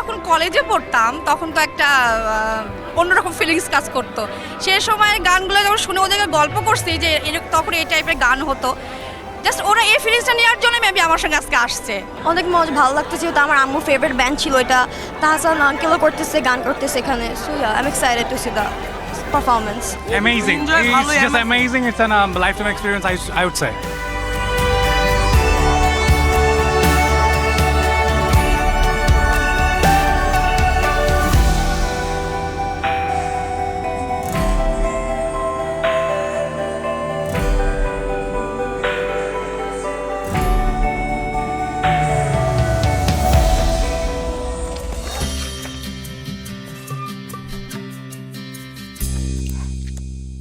যখন কলেজে পড়তাম তখন তো একটা অন্যরকম ফিলিংস কাজ করতো। সে সময় গানগুলো যখন শুনে ওদেরকে গল্প করছি যে তখন এই টাইপের গান হতো। জাস্ট ওরা এই ফিলিংসটা নেওয়ার জন্য মেবি আমার সঙ্গে আজকে আসছে। অনেক মজা ভালো লাগতেছে তো আমার আম্মু ফেভারিট ব্যান্ড ছিল এটা। তাহসান আঙ্কেলও করতেছে গান করতেছে এখানে। So yeah I am excited to see the performance Amazing. Enjoy It's ভালোই just আমার- amazing. It's an um, lifetime experience, I, I would say.